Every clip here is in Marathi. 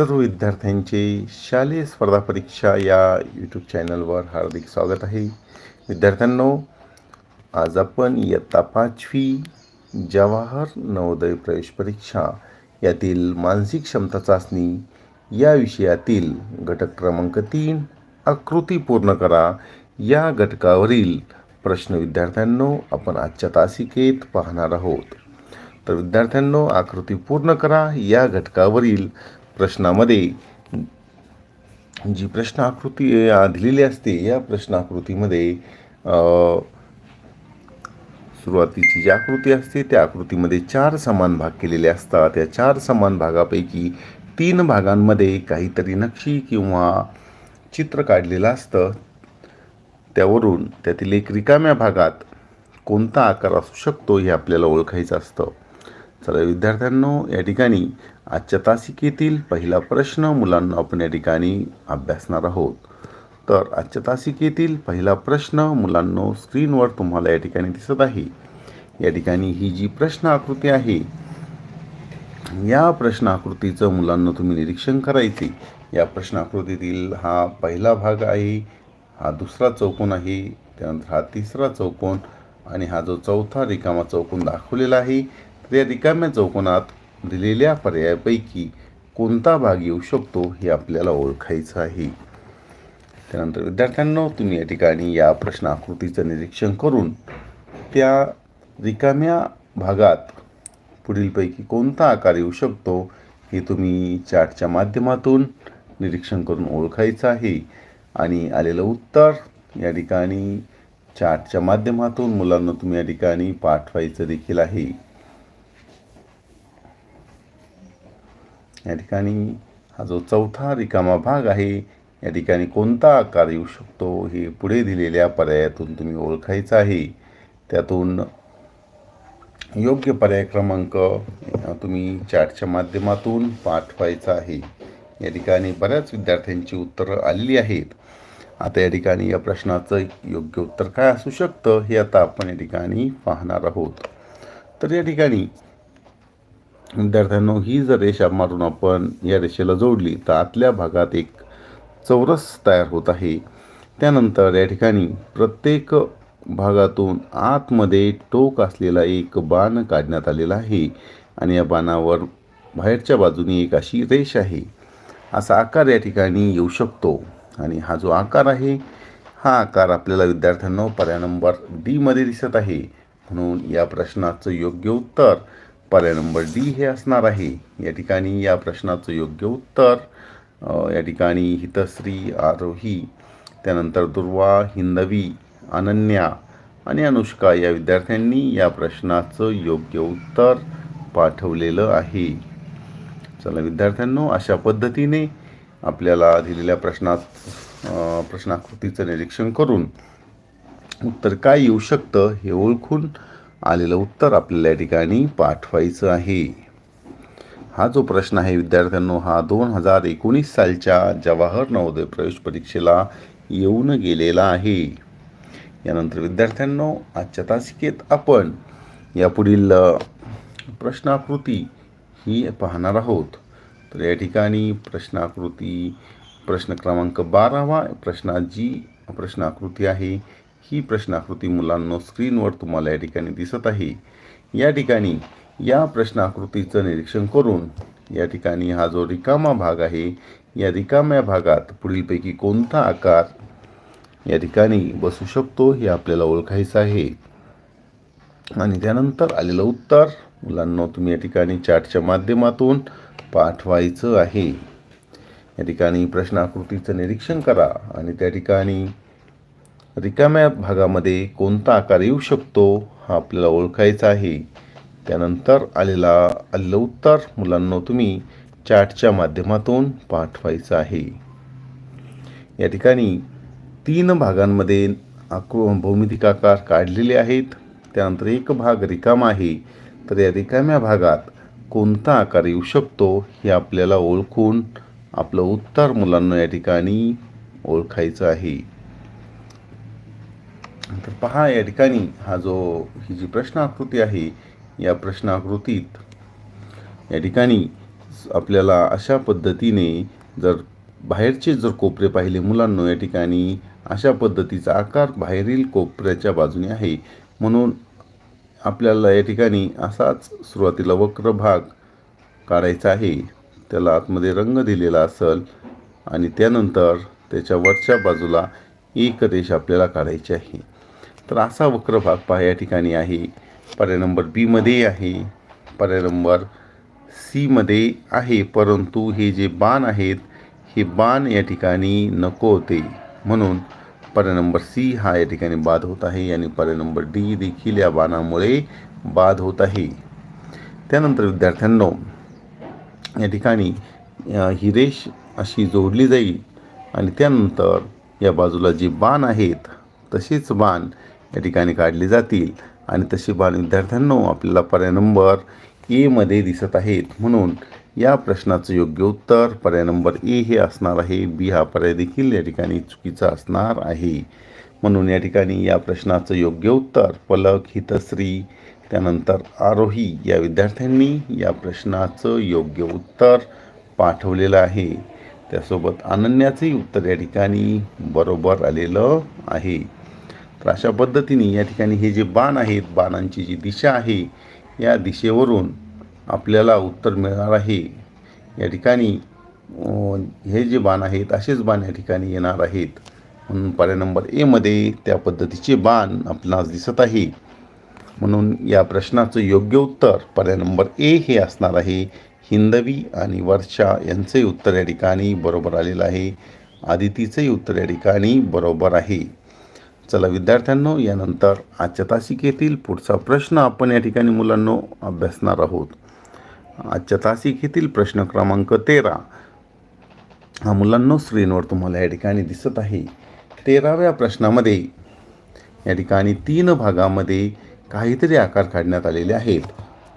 सर्व विद्यार्थ्यांचे शालेय स्पर्धा परीक्षा या यूट्यूब चॅनलवर हार्दिक स्वागत आहे. विद्यार्थ्यांनो आज आपण इयत्ता पाचवी जवाहर नवोदय प्रवेश परीक्षा यातील मानसिक क्षमता चाचणी या विषयातील घटक क्रमांक तीन आकृती पूर्ण करा. या घटकावरील प्रश्न विद्यार्थ्यांनो आपण आजच्या तासिकेत पाहणार आहोत. तर विद्यार्थ्यांनो आकृती पूर्ण करा. या घटकावरील प्रश्नामध्ये जी प्रश्नाकृती दिलेली असते या प्रश्नाकृतीमध्ये सुरुवातीची जी आकृती असते त्या आकृतीमध्ये चार समान भाग केलेले असतात. त्या चार समान भागापैकी तीन भागांमध्ये काहीतरी नक्षी किंवा चित्र काढलेलं असतं. त्यावरून त्यातील एक रिकाम्या भागात कोणता आकार असू शकतो हे आपल्याला ओळखायचं असतं. चला विद्यार्थ्यांनो या ठिकाणी आजच्या तासिकेतील पहिला प्रश्न मुलांना आपण या ठिकाणी अभ्यासणार आहोत. तर आजच्या तासिकेतील पहिला प्रश्न मुलांनो स्क्रीनवर तुम्हाला या ठिकाणी दिसत आहे. या ठिकाणी ही जी प्रश्न आकृती आहे या प्रश्न आकृतीचं मुलांना तुम्ही निरीक्षण करायचे. या प्रश्न आकृतीतील हा पहिला भाग आहे हा दुसरा चौकोन आहे त्यानंतर हा तिसरा चौकोन आणि हा जो चौथा रिकामा चौकोन दाखवलेला आहे या रिकाम्या चौकोनात दिलेल्या पर्यायापैकी कोणता भाग येऊ शकतो हे आपल्याला ओळखायचं आहे. त्यानंतर विद्यार्थ्यांना तुम्ही या ठिकाणी या प्रश्न आकृतीचं निरीक्षण करून त्या रिकाम्या भागात पुढीलपैकी कोणता आकार येऊ शकतो हे तुम्ही चार्टच्या माध्यमातून निरीक्षण करून ओळखायचं आहे. आणि आलेलं उत्तर या ठिकाणी चार्टच्या माध्यमातून मुलांना तुम्ही या ठिकाणी पाठवायचं देखील आहे. या ठिकाणी हा जो चौथा रिकामा भाग आहे या ठिकाणी कोणता आकार येऊ शकतो हे पुढे दिलेल्या पर्यायातून तुम्ही ओळखायचं आहे. त्यातून योग्य पर्याय क्रमांक तुम्ही चॅटच्या माध्यमातून पाठवायचा आहे. या ठिकाणी बऱ्याच विद्यार्थ्यांची उत्तरं आलेली आहेत. आता या ठिकाणी या प्रश्नाचं योग्य उत्तर काय असू शकतं हे आता आपण या ठिकाणी पाहणार आहोत. तर या ठिकाणी विद्यार्थ्यांनो ही जर रेषा मारून आपण या रेषेला जोडली तर आतल्या भागात एक चौरस तयार होत आहे. त्यानंतर या ठिकाणी प्रत्येक भागातून आतमध्ये टोक असलेला एक बाण काढण्यात आलेला आहे आणि या बाणावर बाहेरच्या बाजूने एक अशी रेष आहे. असा आकार या ठिकाणी येऊ शकतो आणि हा जो आकार आहे हा आकार आपल्याला विद्यार्थ्यांनो पर्याय नंबर डीमध्ये दिसत आहे. म्हणून या प्रश्नाचं योग्य उत्तर पर्याय नंबर डी हे असणार आहे. या ठिकाणी या प्रश्नाचं योग्य उत्तर या ठिकाणी हितश्री आरोही त्यानंतर दुर्वा हिंदवी अनन्या आणि अनुष्का या विद्यार्थ्यांनी या प्रश्नाचं योग्य उत्तर पाठवलेलं आहे. चला विद्यार्थ्यांनो अशा पद्धतीने आपल्याला दिलेल्या प्रश्नात प्रश्नाकृतीचं निरीक्षण करून उत्तर काय येऊ शकतं हे ओळखून आलेलं उत्तर आपल्याला या ठिकाणी पाठवायचं आहे. हा जो प्रश्न आहे विद्यार्थ्यांनो हा दोन हजार एकोणीस सालच्या जवाहर नवोदय प्रवेश परीक्षेला येऊन गेलेला आहे. यानंतर विद्यार्थ्यांनो आजच्या तासिकेत आपण यापुढील प्रश्नाकृती ही पाहणार आहोत. तर या ठिकाणी प्रश्नाकृती प्रश्न क्रमांक बारावा प्रश्नाची प्रश्नाकृती आहे. ही प्रश्नाकृती मुलांनो स्क्रीनवर तुम्हाला या ठिकाणी दिसत आहे. या ठिकाणी या प्रश्नाकृतीचं निरीक्षण करून या ठिकाणी हा जो रिकामा भाग आहे या रिकाम्या भागात पुढीलपैकी कोणता आकार या ठिकाणी बसू शकतो हे आपल्याला ओळखायचं आहे. आणि त्यानंतर आलेलं उत्तर मुलांना तुम्ही या ठिकाणी चार्टच्या माध्यमातून पाठवायचं आहे. या ठिकाणी प्रश्नाकृतीचं निरीक्षण करा आणि त्या ठिकाणी रिकाम्या भागामध्ये कोणता आकार येऊ शकतो हा आपल्याला ओळखायचा आहे. त्यानंतर आलेला आलेलं उत्तर मुलांना तुम्ही चार्टच्या माध्यमातून पाठवायचं आहे. या ठिकाणी तीन भागांमध्ये आकृ भौमितिक आकार काढलेले आहेत. त्यानंतर एक भाग रिकामा आहे. तर या रिकाम्या भागात कोणता आकार येऊ शकतो हे आपल्याला ओळखून आपलं उत्तर मुलांना या ठिकाणी ओळखायचं आहे. तर पहा या ठिकाणी हा जो ही जी प्रश्नाकृती आहे या प्रश्नाकृतीत या ठिकाणी आपल्याला अशा पद्धतीने जर बाहेरचे जर कोपरे पाहिले मुलांनो या ठिकाणी अशा पद्धतीचा आकार बाहेरील कोपऱ्याच्या बाजूने आहे. म्हणून आपल्याला या ठिकाणी असाच सुरुवातीला वक्र भाग काढायचा आहे. त्याला आतमध्ये रंग दिलेला असेल आणि त्यानंतर त्याच्या वरच्या बाजूला एक रेष आपल्याला काढायची आहे. तर असा वक्र भाग पहा या ठिकाणी आहे. पर्याय नंबर बीमध्ये आहे. पर्याय नंबर सीमध्ये आहे. परंतु हे जे बाण आहेत हे बाण या ठिकाणी नको होते. म्हणून पर्याय नंबर सी हा या ठिकाणी बाद होत आहे आणि पर्याय नंबर डी देखील या बाणामुळे बाद होत आहे. त्यानंतर विद्यार्थ्यांनो या ठिकाणी ही रेष अशी जोडली जाईल आणि त्यानंतर या बाजूला जे बाण आहेत तसेच बाण या ठिकाणी काढले जातील. आणि तसे बाल विद्यार्थ्यांनो आपल्याला पर्याय नंबर एमध्ये दिसत आहेत. म्हणून या प्रश्नाचं योग्य उत्तर पर्याय नंबर ए हे असणार आहे. बी हा पर्याय देखील या ठिकाणी चुकीचा असणार आहे. म्हणून या ठिकाणी या प्रश्नाचं योग्य उत्तर पलक हितश्री त्यानंतर आरोही या विद्यार्थ्यांनी या प्रश्नाचं योग्य उत्तर पाठवलेलं आहे. त्यासोबत अनन्याचंही उत्तर या ठिकाणी बरोबर आलेलं आहे. तर अशा पद्धतीने या ठिकाणी हे जे बाण आहेत बाणांची जी दिशा आहे या दिशेवरून आपल्याला उत्तर मिळणार आहे. या ठिकाणी हे जे बाण आहेत असेच बाण या ठिकाणी येणार आहेत. म्हणून पर्याय नंबर एमध्ये त्या पद्धतीचे बाण आपणास दिसत आहे. म्हणून या प्रश्नाचं योग्य उत्तर पर्याय नंबर ए हे असणार आहे. हिंदवी आणि वर्षा यांचंही उत्तर या ठिकाणी बरोबर आलेलं आहे. आदितीचंही उत्तर या ठिकाणी बरोबर आहे. चला विद्यार्थ्यांनो यानंतर आजच्या तासिकेतील पुढचा प्रश्न आपण या ठिकाणी मुलांनो अभ्यासणार आहोत. आजच्या तासिकेतील प्रश्न क्रमांक तेरा. हा मुलांनो स्क्रीनवर तुम्हाला या ठिकाणी दिसत आहे. तेराव्या प्रश्नामध्ये या ठिकाणी तीन भागामध्ये काहीतरी आकार काढण्यात आलेले आहेत.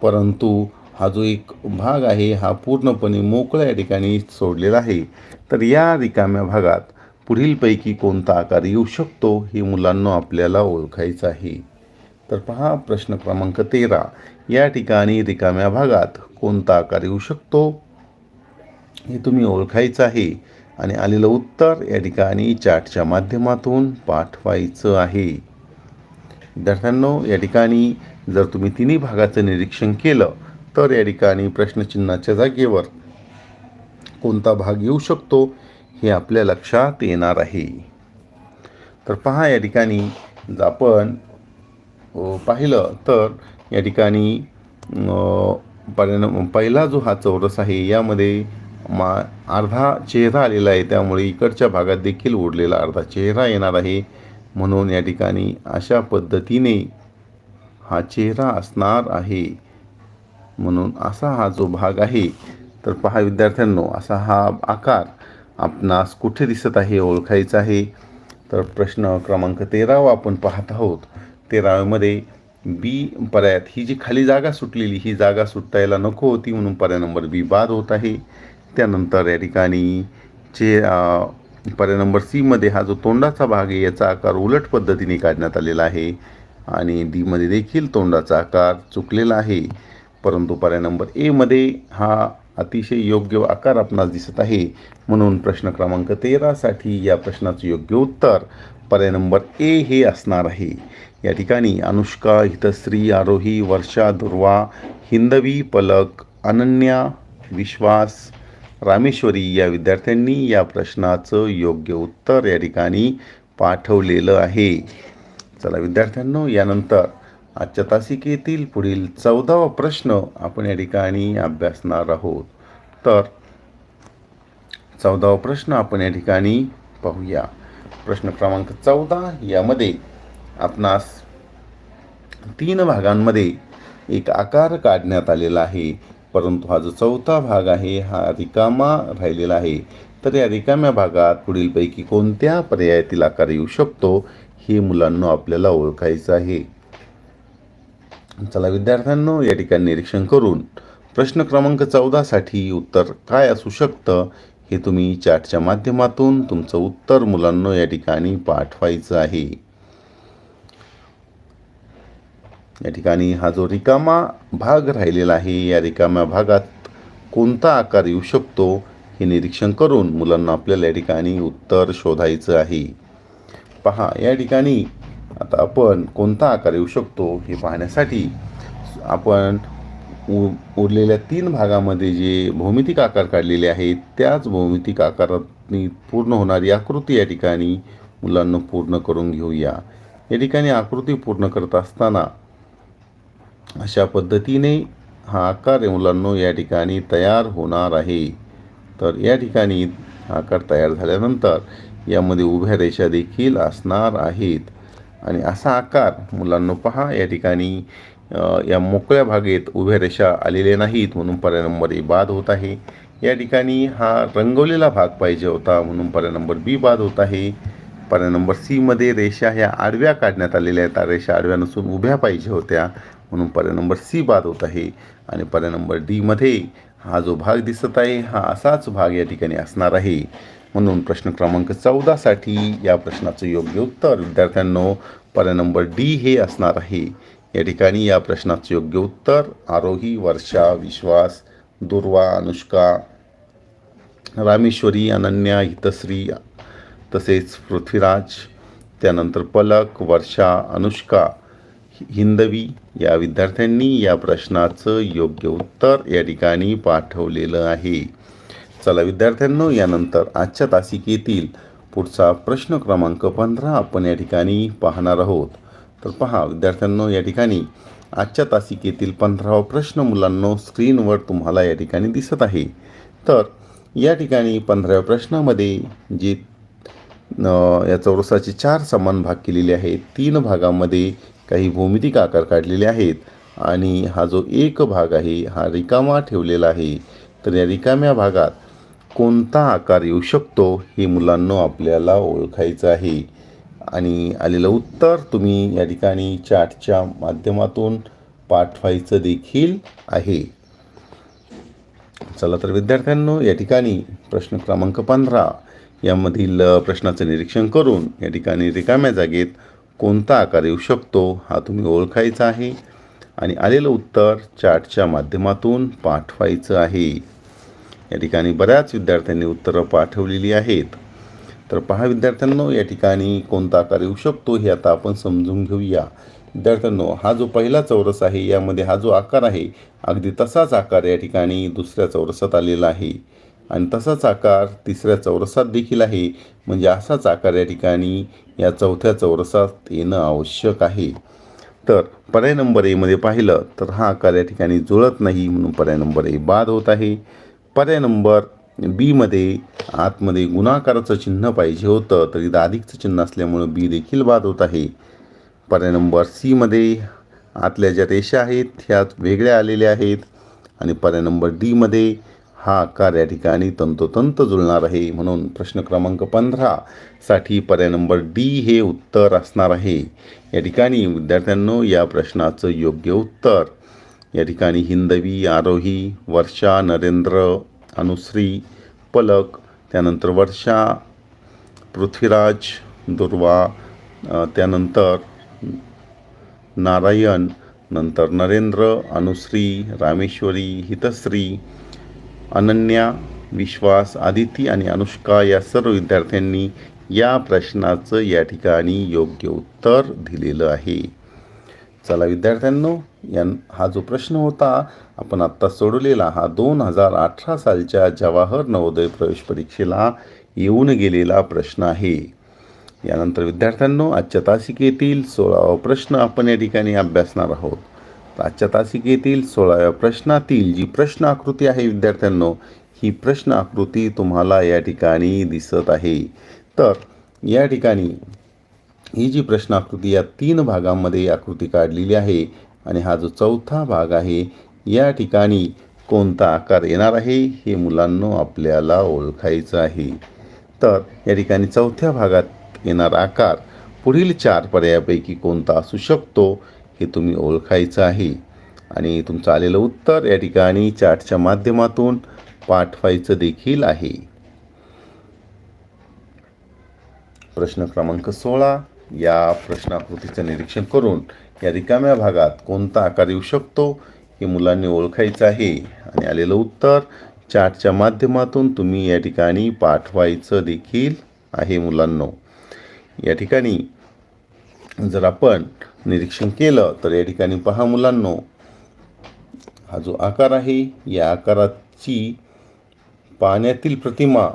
परंतु हा जो एक भाग आहे हा पूर्णपणे मोकळा या ठिकाणी सोडलेला आहे. तर या रिकाम्या भागात पुढीलपैकी कोणता आकार येऊ शकतो हे मुलांना आपल्याला ओळखायचं आहे. तर पहा प्रश्न क्रमांक तेरा. या ठिकाणी रिकाम्या भागात कोणता आकार येऊ शकतो? हे तुम्ही ओळखायचं आहे. आणि आलेलं उत्तर या ठिकाणी चार्टच्या माध्यमातून पाठवायचं आहे. विद्यार्थ्यांनो या ठिकाणी जर तुम्ही तिन्ही भागाचं निरीक्षण केलं तर या ठिकाणी प्रश्नचिन्हाच्या जागेवर कोणता भाग येऊ शकतो? हे आपल्या लक्षात येणार आहे. तर पहा या ठिकाणी जर आपण पाहिलं तर या ठिकाणी अ, पहिला जो हा चौरस आहे यामध्ये मा अर्धा चेहरा आलेला आहे. त्यामुळे इकडच्या भागात देखील उडलेला अर्धा चेहरा येणार आहे. म्हणून या ठिकाणी अशा पद्धतीने हा चेहरा असणार आहे. म्हणून असा हा जो भाग आहे तर पहा विद्यार्थ्यांनो असा हा आकार आपणास कुठे दिसत आहे ओळखायचं आहे? तर प्रश्न क्रमांक तेरावा आपण पाहत आहोत. तेराव्यामध्ये बी पर्यायात ही जी खाली जागा सुटलेली ही जागा सुटायला नको होती म्हणून पर्याय नंबर बी बाद होत आहे. त्यानंतर या ठिकाणी चे पर्याय नंबर सीमध्ये हा जो तोंडाचा भाग आहे याचा आकार उलट पद्धतीने काढण्यात आलेला आहे. आणि डीमध्ये देखील तोंडाचा आकार चुकलेला आहे. परंतु पर्याय नंबर एमध्ये हा अतिशय योग्य आकार आपणास दिसत आहे. म्हणून प्रश्न क्रमांक तेरासाठी या प्रश्नाचं योग्य उत्तर पर्याय नंबर ए हे असणार आहे. या ठिकाणी अनुष्का हितश्री आरोही वर्षा दुर्वा हिंदवी पलक अनन्या विश्वास रामेश्वरी या विद्यार्थ्यांनी या प्रश्नाचं योग्य उत्तर या ठिकाणी पाठवलेलं आहे. चला विद्यार्थ्यांनो यानंतर आजच्या तासिकेतील पुढील चौदावा प्रश्न आपण या ठिकाणी अभ्यासणार आहोत. तर चौदावा प्रश्न आपण या ठिकाणी पाहूया. प्रश्न क्रमांक चौदा यामध्ये आपणास तीन भागांमध्ये एक आकार काढण्यात आलेला आहे. परंतु हा जो चौथा भाग आहे हा रिकामा राहिलेला आहे. तर या रिकाम्या भागात पुढीलपैकी कोणत्या पर्यायातील आकार येऊ शकतो हे मुलांना आपल्याला ओळखायचं आहे. चला विद्यार्थ्यांनो या ठिकाणी निरीक्षण करून प्रश्न क्रमांक चौदासाठी उत्तर काय असू शकतं हे तुम्ही चॅटच्या माध्यमातून तुमचं उत्तर मुलांना या ठिकाणी पाठवायचं आहे. या ठिकाणी हा जो रिकामा भाग राहिलेला आहे या रिकाम्या भागात कोणता आकार येऊ शकतो हे निरीक्षण करून मुलांना आपल्याला या ठिकाणी उत्तर शोधायचं आहे. पहा या ठिकाणी आता आपण कोणता आकार येऊ शकतो हे पाहण्यासाठी आपण उ उरलेल्या तीन भागामध्ये जे भौमितिक आकार काढलेले आहेत त्याच भौमितिक आकारातनी पूर्ण होणारी आकृती या ठिकाणी मुलांना पूर्ण करून घेऊया. या ठिकाणी आकृती पूर्ण करत असताना अशा पद्धतीने हा आकार मुलांनो या ठिकाणी तयार होणार आहे. तर या ठिकाणी हा आकार तयार झाल्यानंतर यामध्ये उभ्या रेषा देखील असणार आहेत. आणि असा आकार मुलांनो पहा या ठिकाणी या मोकळ्या भागेत उभ्या रेषा आलेल्या नाहीत म्हणून पर्याय नंबर ए बाद होत आहे. या ठिकाणी हा रंगवलेला भाग पाहिजे होता म्हणून पर्याय नंबर बी बाद होत आहे. पर्याय नंबर सीमध्ये रेषा ह्या आडव्या काढण्यात आलेल्या आहेत. रेषा आडव्या नसून उभ्या पाहिजे होत्या म्हणून पर्याय नंबर सी बाद होत आहे. आणि पर्याय नंबर डीमध्ये हा जो भाग दिसत आहे हा असाच भाग या ठिकाणी असणार आहे. म्हणून प्रश्न क्रमांक चौदासाठी या प्रश्नाचं योग्य उत्तर. विद्यार्थ्यांनो पर्याय नंबर डी हे असणार आहे. या ठिकाणी या प्रश्नाचं योग्य उत्तर आरोही वर्षा विश्वास दुर्वा अनुष्का रामेश्वरी अनन्या हितश्री तसेच पृथ्वीराज त्यानंतर पलक वर्षा अनुष्का हिंदवी या विद्यार्थ्यांनी या प्रश्नाचं योग्य उत्तर या ठिकाणी पाठवलेलं आहे. चला विद्यार्थ्यांनो यानंतर आजच्या तासिकेतील पुढचा प्रश्न क्रमांक पंधरा आपण या ठिकाणी पाहणार आहोत. तर पहा विद्यार्थ्यांनो या ठिकाणी आजच्या तासिकेतील पंधरावा प्रश्न मुलांनो स्क्रीनवर तुम्हाला या ठिकाणी दिसत आहे. तर या ठिकाणी पंधराव्या प्रश्नामध्ये जे या चौरसाचे चार समान भाग केलेले आहेत. तीन भागामध्ये काही भौमितिक आकार काढलेले आहेत आणि हा जो एक भाग आहे हा रिकामा ठेवलेला आहे. तर या रिकाम्या भागात कोणता आकार येऊ शकतो हे मुलांनो आपल्याला ओळखायचं आहे. आणि आलेलं उत्तर तुम्ही या ठिकाणी चार्टच्या माध्यमातून पाठवायचं देखील आहे. चला तर विद्यार्थ्यांनो या ठिकाणी प्रश्न क्रमांक पंधरा यामधील प्रश्नाचं निरीक्षण करून या ठिकाणी रिकाम्या जागेत कोणता आकार येऊ शकतो हा तुम्ही ओळखायचा आहे. आणि आलेलं उत्तर चार्टच्या माध्यमातून पाठवायचं आहे. या ठिकाणी बऱ्याच विद्यार्थ्यांनी उत्तरं पाठवलेली आहेत. तर पहा विद्यार्थ्यांनो या ठिकाणी कोणता आकार येऊ शकतो हे आता आपण समजून घेऊया. विद्यार्थ्यांनो हा जो पहिला चौरस आहे यामध्ये हा जो आकार आहे अगदी तसाच आकार या ठिकाणी दुसऱ्या चौरसात आलेला आहे. आणि तसाच आकार तिसऱ्या चौरसात देखील आहे. म्हणजे असाच आकार या ठिकाणी या चौथ्या चौरसात येणं आवश्यक आहे. तर पर्याय नंबर एमध्ये पाहिलं तर हा आकार या ठिकाणी जुळत नाही म्हणून पर्याय नंबर ए बाद होत आहे. पर्याय नंबर बीमध्ये आतमध्ये गुणाकाराचं चिन्ह पाहिजे होतं तरी इथं अधिकचं चिन्ह असल्यामुळं बी देखील बाद होत आहे. पर्याय नंबर सीमध्ये आतल्या ज्या रेषा आहेत ह्या वेगळ्या आलेल्या आहेत. आणि पर्याय नंबर डीमध्ये हा आकार या ठिकाणी तंतोतंत जुळणार आहे. म्हणून प्रश्न क्रमांक पंधरासाठी पर्याय नंबर डी हे उत्तर असणार आहे. या ठिकाणी विद्यार्थ्यांनो या प्रश्नाचं योग्य उत्तर या ठिकाणी हिंदवी आरोही वर्षा नरेंद्र अनुश्री पलक त्यानंतर वर्षा पृथ्वीराज दुर्वा त्यानंतर नारायण नंतर नरेंद्र अनुश्री रामेश्वरी हितश्री अनन्या विश्वास आदिती आणि अनुष्का या सर्व विद्यार्थ्यांनी या प्रश्नाचं या ठिकाणी योग्य उत्तर दिलेलं आहे. चला विद्यार्थ्यांनो यां हा जो प्रश्न होता आपण आत्ता सोडवलेला हा दोन हजार अठरा सालच्या जवाहर नवोदय प्रवेश परीक्षेला येऊन गेलेला प्रश्न आहे. यानंतर विद्यार्थ्यांनो आजच्या तासिकेतील सोळावा प्रश्न आपण या ठिकाणी अभ्यासणार आहोत. आजच्या तासिकेतील सोळाव्या प्रश्नातील जी प्रश्न आकृती आहे विद्यार्थ्यांनो ही प्रश्न आकृती तुम्हाला या ठिकाणी दिसत आहे. तर या ठिकाणी ही जी प्रश्न आकृती या तीन भागांमध्ये आकृती काढलेली आहे आणि हा जो चौथा भाग आहे या ठिकाणी कोणता आकार येणार आहे हे मुलांनो आपल्याला ओळखायचं आहे. तर या ठिकाणी चौथ्या भागात येणारा आकार पुढील चार पर्यायापैकी कोणता असू शकतो हे तुम्ही ओळखायचं आहे. आणि तुमचं आलेलं उत्तर या ठिकाणी चार्टच्या माध्यमातून पाठवायचं देखील आहे. प्रश्न क्रमांक सोळा या प्रश्नाकृतीचं निरीक्षण करून या रिकाम्या भागात कोणता आकार येऊ शकतो हे मुलांनी ओळखायचं आहे. आणि आलेलं उत्तर चार्टच्या माध्यमातून तुम्ही या ठिकाणी पाठवायचं देखील आहे मुलांनो. या ठिकाणी जर आपण निरीक्षण केलं तर या ठिकाणी पहा मुलांनो हा जो आकार आहे या आकाराची पाण्यातील प्रतिमा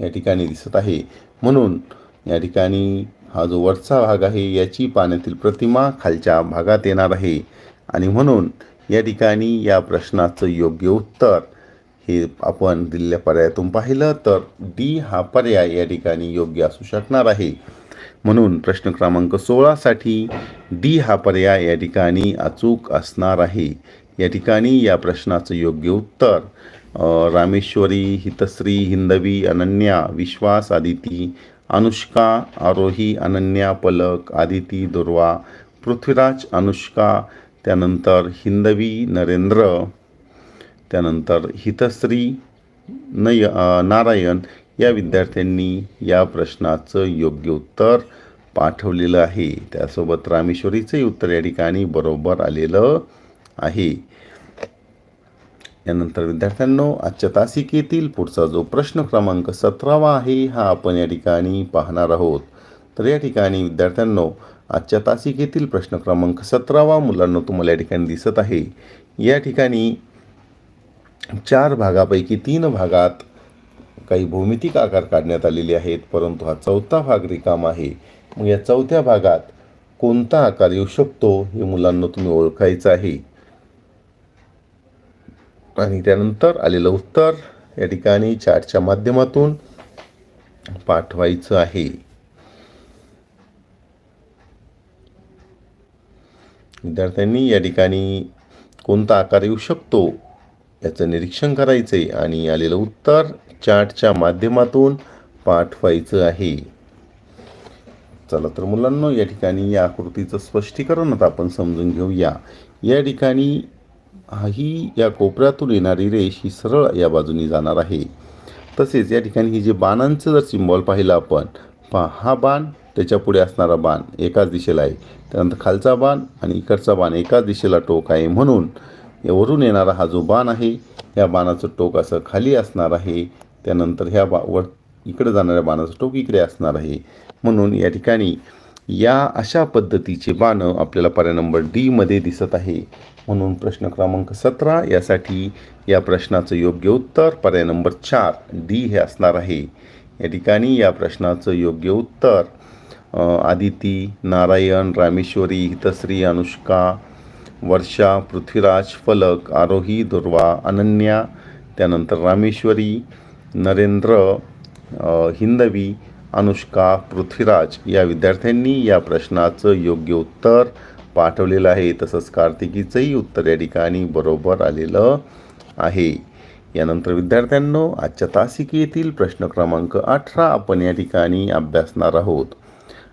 या ठिकाणी दिसत आहे. म्हणून या ठिकाणी हा जो वरचा भाग आहे याची पाण्यातील प्रतिमा खालच्या भागात येणार आहे. आणि म्हणून या ठिकाणी या प्रश्नाचं योग्य उत्तर हे आपण दिलेल्या पर्यायातून पाहिलं तर डी हा पर्याय या ठिकाणी योग्य असू शकणार आहे. म्हणून प्रश्न क्रमांक सोळासाठी डी हा पर्याय या ठिकाणी अचूक असणार आहे. या ठिकाणी या प्रश्नाचं योग्य उत्तर रामेश्वरी हितश्री हिंदवी अनन्या विश्वास आदिती अनुष्का आरोही अनन्या पलक आदिती दुर्वा पृथ्वीराज अनुष्का त्यानंतर हिंदवी नरेंद्र त्यानंतर हितश्री नय नारायण या विद्यार्थ्यांनी या प्रश्नाचं योग्य उत्तर पाठवलेलं आहे. त्यासोबत रामेश्वरीचंही उत्तर या ठिकाणी बरोबर आलेलं आहे. यानंतर विद्यार्थ्यांनो आजच्या तासिकेतील पुढचा जो प्रश्न क्रमांक सतरावा आहे हा आपण या ठिकाणी पाहणार आहोत. तर या ठिकाणी विद्यार्थ्यांनो आजच्या तासिकेतील प्रश्न क्रमांक सतरावा मुलांना तुम्हाला या ठिकाणी दिसत आहे. या ठिकाणी चार भागापैकी तीन भागात काही भौमितिक आकार काढण्यात आलेले आहेत परंतु हा चौथा भाग रिकामा आहे. मग या चौथ्या भागात कोणता आकार येऊ शकतो हे मुलांना तुम्ही ओळखायचं आहे. आणि त्यानंतर आलेलं उत्तर या ठिकाणी चार्टच्या माध्यमातून पाठवायचं आहे. विद्यार्थ्यांनी या ठिकाणी कोणता आकार येऊ शकतो याचं निरीक्षण करायचे आणि आलेलं उत्तर चार्टच्या माध्यमातून पाठवायचं आहे. चला तर मुलांनो या ठिकाणी या आकृतीचं स्पष्टीकरण आता आपण समजून घेऊया. या ठिकाणी ही या कोपऱ्यातून येणारी रेष ही सरळ या बाजूनी जाणार आहे. तसेच या ठिकाणी ही जे बाणांचं जर सिम्बॉल पाहिलं आपण पहा हा बाण त्याच्यापुढे असणारा बाण एकाच दिशेला आहे. त्यानंतर खालचा बाण आणि इकडचा बाण एकाच दिशेला टोक आहे म्हणून वरून येणारा हा जो बाण आहे या बाणाचं टोक असं खाली असणार आहे. त्यानंतर ह्या बा वर इकडे जाणाऱ्या बाणाचं टोक इकडे असणार आहे. म्हणून या ठिकाणी या अशा पद्धतीचे बाणं आपल्याला पर्याय नंबर डीमध्ये दिसत आहे. म्हणून प्रश्न क्रमांक सतरा यासाठी या प्रश्नाचं योग्य उत्तर पर्याय नंबर चार डी हे असणार आहे. या ठिकाणी या प्रश्नाचं योग्य उत्तर आदिती नारायण रामेश्वरी हितश्री अनुष्का वर्षा पृथ्वीराज फलक आरोही दुर्वा अनन्या त्यानंतर रामेश्वरी नरेंद्र हिंदवी अनुष्का पृथ्वीराज या विद्यार्थ्यांनी या प्रश्नाचं योग्य उत्तर पाठवलेलं आहे. तसंच कार्तिकीचंही उत्तर या ठिकाणी बरोबर आलेलं आहे. यानंतर विद्यार्थ्यांनो आजच्या तासिकेतील प्रश्न क्रमांक अठरा आपण या ठिकाणी अभ्यासणार आहोत.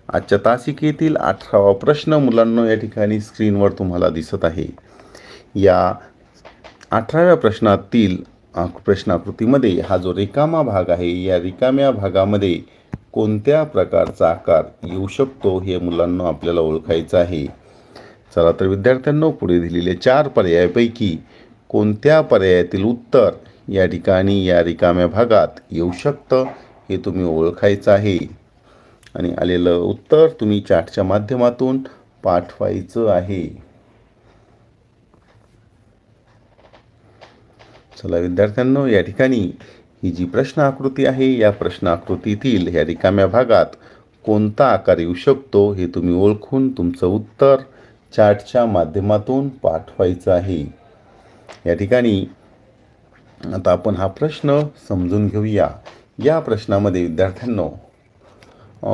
आजच्या तासिकेतील अठरावा प्रश्न मुलांना या ठिकाणी स्क्रीनवर तुम्हाला दिसत आहे. या अठराव्या प्रश्नातील प्रश्नाकृतीमध्ये हा जो रिकामा भाग आहे या रिकाम्या भागामध्ये कोणत्या प्रकारचा आकार येऊ शकतो हे मुलांना आपल्याला ओळखायचं आहे. चला तर विद्यार्थ्यांनो पुढे दिलेले चार पर्यायापैकी कोणत्या पर्यायातील उत्तर या ठिकाणी या रिकाम्या भागात येऊ शकतं हे तुम्ही ओळखायचं आहे. आणि आलेलं उत्तर तुम्ही चार्टच्या माध्यमातून पाठवायचं आहे. चला विद्यार्थ्यांनो या ठिकाणी ही जी प्रश्न आकृती आहे या प्रश्न आकृतीतील ह्या रिकाम्या भागात कोणता आकार येऊ शकतो हे तुम्ही ओळखून तुमचं उत्तर चार्टच्या माध्यमातून पाठवायचं आहे या ठिकाणी आता आपण हा प्रश्न समजून घेऊया. या प्रश्नामध्ये विद्यार्थ्यांनो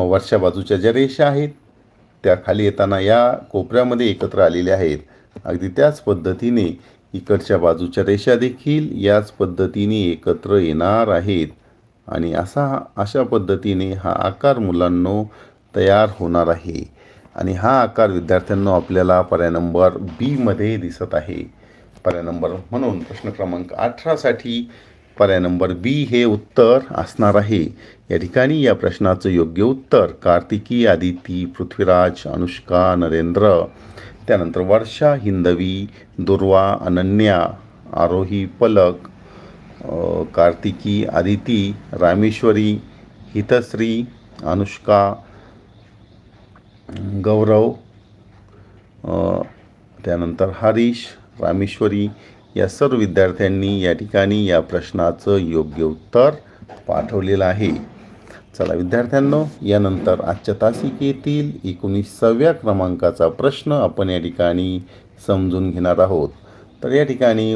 वरच्या बाजूच्या ज्या रेषा आहेत त्या खाली येताना या कोपऱ्यामध्ये एकत्र आलेल्या आहेत. अगदी त्याच पद्धतीने इकडच्या बाजूच्या रेषा देखील याच पद्धतीने एकत्र येणार आहेत. आणि असा अशा पद्धतीने हा आकार मुलांनो तयार होणार आहे. आणि हा आकार विद्यार्थ्यांना आपल्याला पर्याय नंबर बीमध्ये दिसत आहे. पर्याय नंबर म्हणून प्रश्न क्रमांक अठरासाठी पर्याय नंबर बी हे उत्तर असणार आहे. या ठिकाणी या प्रश्नाचं योग्य उत्तर कार्तिकी आदिती पृथ्वीराज अनुष्का नरेंद्र त्यानंतर वर्षा हिंदवी दुर्वा अनन्या आरोही पलक कार्तिकी आदिती रामेश्वरी हितश्री अनुष्का गौरव त्यानंतर हरीश रामेश्वरी या सर्व विद्यार्थ्यांनी या ठिकाणी या प्रश्नाचं योग्य उत्तर पाठवलेलं आहे. चला विद्यार्थ्यांनो यानंतर आजच्या तासिकेतील एकोणीसाव्या क्रमांकाचा प्रश्न आपण या ठिकाणी समजून घेणार आहोत. तर या ठिकाणी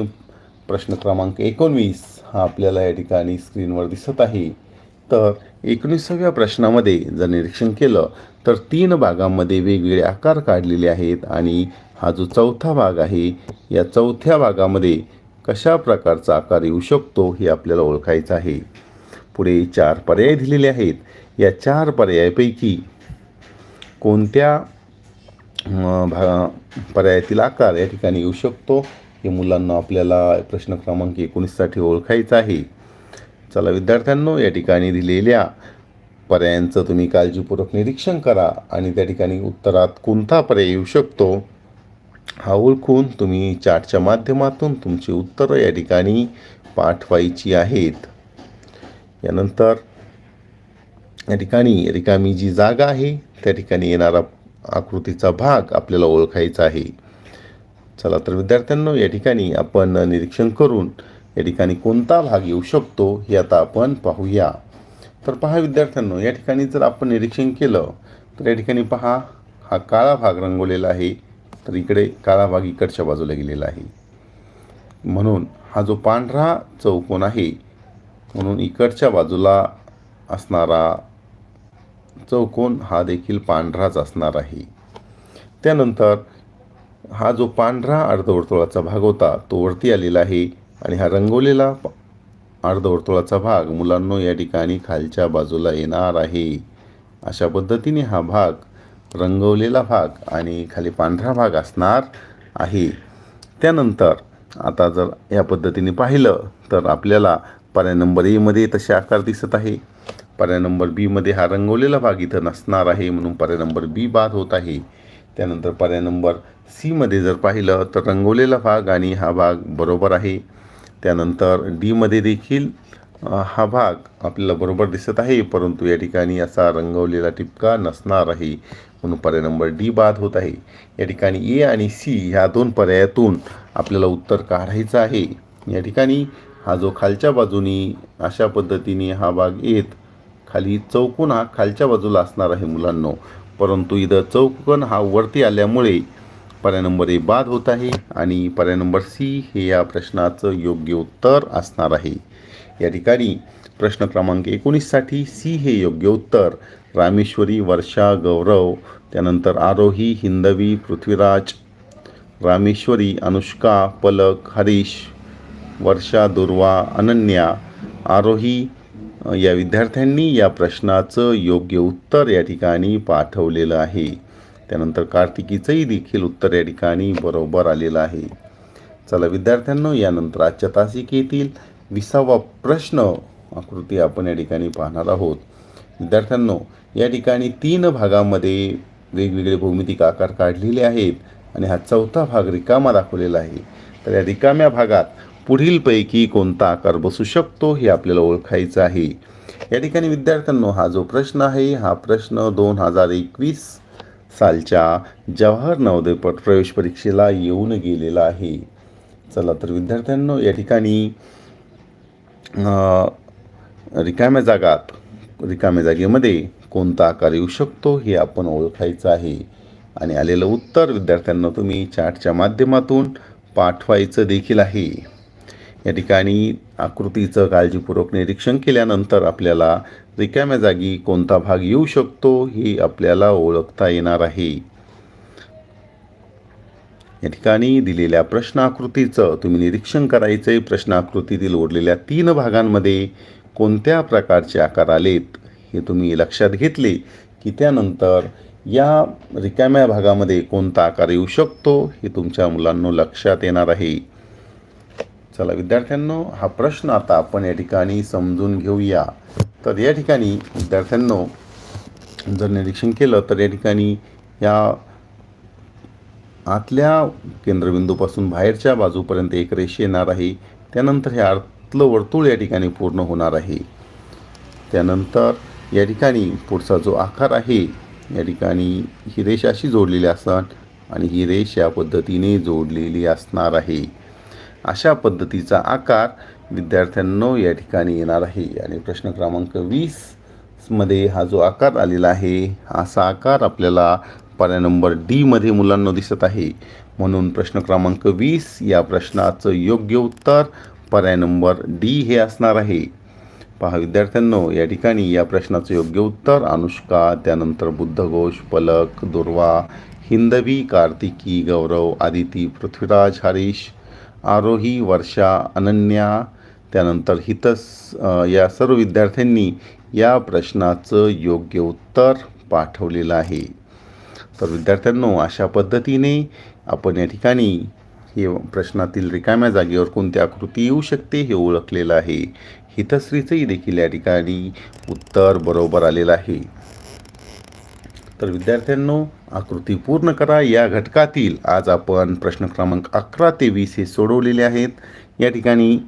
प्रश्न क्रमांक एकोणवीस हा आपल्याला या ठिकाणी स्क्रीनवर दिसत आहे. तर एकोणीसाव्या प्रश्नामध्ये जर निरीक्षण केलं तर तीन भागांमध्ये वेगवेगळे आकार काढलेले आहेत आणि हा जो चौथा भाग आहे या चौथ्या भागामध्ये कशा प्रकारचा आकार येऊ शकतो हे आपल्याला ओळखायचं आहे. पुढे चार पर्याय दिलेले आहेत. या चार पर्यायापैकी कोणत्या भा पर्यायातील आकार या ठिकाणी येऊ शकतो हे मुलांना आपल्याला प्रश्न क्रमांक एकोणीससाठी ओळखायचा आहे. चला विद्यार्थ्यांनो या ठिकाणी दिलेल्या पर्यायांचं तुम्ही काळजीपूर्वक निरीक्षण करा आणि त्या ठिकाणी उत्तरात कोणता पर्याय येऊ शकतो हा ओळखून तुम्ही चार्टच्या माध्यमातून तुमची उत्तरं या ठिकाणी पाठवायची आहेत. यानंतर या ठिकाणी रिकामी जी जागा आहे त्या ठिकाणी येणारा आकृतीचा भाग आपल्याला ओळखायचा आहे. चला तर विद्यार्थ्यांनो या ठिकाणी आपण निरीक्षण करून या ठिकाणी कोणता भाग येऊ शकतो हे आता आपण पाहूया. तर पहा विद्यार्थ्यांनो या ठिकाणी जर आपण निरीक्षण केलं तर या ठिकाणी पहा हा काळा भाग रंगवलेला आहे तर इकडे काळा भाग इकडच्या बाजूला गेलेला आहे. म्हणून हा जो पांढरा चौकोन आहे म्हणून इकडच्या बाजूला असणारा चौकोन हा देखील पांढराच असणार आहे. त्यानंतर हा जो पांढरा अर्धवर्तुळाचा भाग होता तो वरती आलेला आहे आणि हा रंगवलेला अर्धवर्तुळाचा भाग मुलांनो या ठिकाणी खालच्या बाजूला येणार आहे. अशा पद्धतीने हा भाग रंगवलेला भाग आणि खाली पांढरा भाग असणार आहे. त्यानंतर आता जर या पद्धतीने पाहिलं तर आपल्याला पर्याय नंबर एमध्ये तसे आकार दिसत आहे. पर्याय नंबर बीमध्ये हा रंगवलेला भाग इथं नसणार आहे म्हणून पर्याय नंबर बी बाद होत आहे. त्यानंतर पर्याय नंबर सीमध्ये जर पाहिलं तर रंगवलेला भाग आणि हा भाग बरोबर आहे. त्यानंतर डीमध्ये देखील हा भाग आपल्याला बरोबर दिसत आहे परंतु या ठिकाणी असा रंगवलेला टिपका नसणार आहे म्हणून पर्याय नंबर डी बाद होत आहे. या ठिकाणी ए आणि सी ह्या दोन पर्यायातून आपल्याला उत्तर काढायचं आहे. या ठिकाणी हा जो खालच्या बाजूनी अशा पद्धतीने हा भाग येत खाली चौकोन हा खालच्या बाजूला असणार आहे मुलांनो. परंतु इथं चौकोन हा वरती आल्यामुळे पर्याय नंबर ए बाद होत आहे आणि पर्याय नंबर सी हे या प्रश्नाचं योग्य उत्तर असणार आहे. या ठिकाणी प्रश्न क्रमांक एकोणीससाठी सी हे योग्य उत्तर. रामेश्वरी वर्षा गौरव त्यानंतर आरोही हिंदवी पृथ्वीराज रामेश्वरी अनुष्का पलक हरीश वर्षा दुर्वा अनन्या आरोही या विद्यार्थ्यांनी या प्रश्नाचं योग्य उत्तर या ठिकाणी पाठवलेलं आहे. त्यानंतर कार्तिकीचंही देखील उत्तर या ठिकाणी बरोबर आलेलं आहे. चला विद्यार्थ्यांनो यानंतर आजच्या तासिकेतील विसावा प्रश्न आकृती आपण या ठिकाणी पाहणार आहोत. विद्यार्थ्यांनो या ठिकाणी तीन भागामध्ये वेगवेगळे भौमितिक आकार काढलेले आहेत आणि हा चौथा भाग रिकामा दाखवलेला आहे. तर या रिकाम्या भागात पुढीलपैकी कोणता आकार बसू शकतो हे आपल्याला ओळखायचं आहे. या ठिकाणी विद्यार्थ्यांनो हा जो प्रश्न आहे हा प्रश्न दोन हजार एकवीस सालच्या जवाहर नवोदय प्रवेश परीक्षेला येऊन गेलेला आहे. चला तर विद्यार्थ्यांनो या ठिकाणी रिकाम्या जागात रिकाम्या जागेमध्ये कोणता आकार येऊ शकतो हे आपण ओळखायचं आहे. आणि आलेलं उत्तर विद्यार्थ्यांना तुम्ही चार्टच्या माध्यमातून पाठवायचं देखील आहे. या ठिकाणी आकृतीचं काळजीपूर्वक निरीक्षण केल्यानंतर आपल्याला रिकाम्या जागी कोणता भाग येऊ शकतो हे आपल्याला ओळखता येणार आहे. या ठिकाणी दिलेल्या प्रश्नाकृतीचं तुम्ही निरीक्षण करायचं आहे प्रश्नाकृतीतील उरलेल्या तीन भागांमध्ये कोणत्या प्रकारचे आकार आलेत हे तुम्ही लक्षात घेतले की त्यानंतर या रिकाम्या भागामध्ये कोणता आकार येऊ शकतो हे तुमच्या मुलांना लक्षात येणार आहे. चला विद्यार्थ्यांनो हा प्रश्न आता आपण या ठिकाणी समजून घेऊया. तर या ठिकाणी विद्यार्थ्यांनो जर निरीक्षण केलं तर या ठिकाणी या आतल्या केंद्रबिंदूपासून बाहेरच्या बाजूपर्यंत एक रेष येणार आहे. त्यानंतर हे आतलं वर्तुळ या ठिकाणी पूर्ण होणार आहे. त्यानंतर या ठिकाणी पुढचा जो आकार आहे या ठिकाणी ही रेष अशी जोडलेली असणार आणि ही रेष या पद्धतीने जोडलेली असणार आहे. अशा पद्धतीचा आकार विद्यार्थ्यांनो या ठिकाणी येणार आहे. आणि प्रश्न क्रमांक वीसमध्ये हा जो आकार आलेला आहे असा आकार आपल्याला पर्याय नंबर डीमध्ये मुलांना दिसत आहे. म्हणून प्रश्न क्रमांक वीस या प्रश्नाचं योग्य उत्तर पर्याय नंबर डी हे असणार आहे. पहा विद्यार्थ्यांनो या ठिकाणी या प्रश्नाचं योग्य उत्तर अनुष्का त्यानंतर बुद्धघोष पलक दुर्वा हिंदवी कार्तिकी गौरव आदिती पृथ्वीराज हरीश आरोही वर्षा अनन्या त्यानंतर हितस या सर्व विद्यार्थ्यांनी या प्रश्नाचं योग्य उत्तर पाठवलेलं आहे. तर विद्यार्थ्यांनो अशा पद्धतीने आपण या ठिकाणी हे प्रश्नातील रिकाम्या जागेवर कोणती आकृती येऊ शकते हे ओळखलेलं आहे. हितश्रीचंही देखील या ठिकाणी उत्तर बरोबर आलेलं आहे. तर विद्यार्थ्यांनो आकृती पूर्ण करा. या घटकातील आज आपण प्रश्न क्रमांक अकरा ते वीस हे सोडवलेले आहेत. या ठिकाणी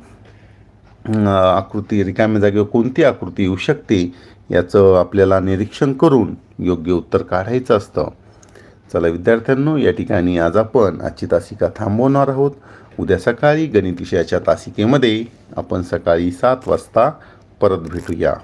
आकृती रिकाम्या जागेवर कोणती आकृती येऊ शकते याचं आपल्याला निरीक्षण करून योग्य उत्तर काढायचं असतं. चला विद्यार्थ्यांनो या ठिकाणी आज आपण आजची तासिका थांबवणार आहोत. उद्या सकाळी गणित विषयाच्या तासिकेमध्ये आपण सकाळी सात वाजता परत भेटूया.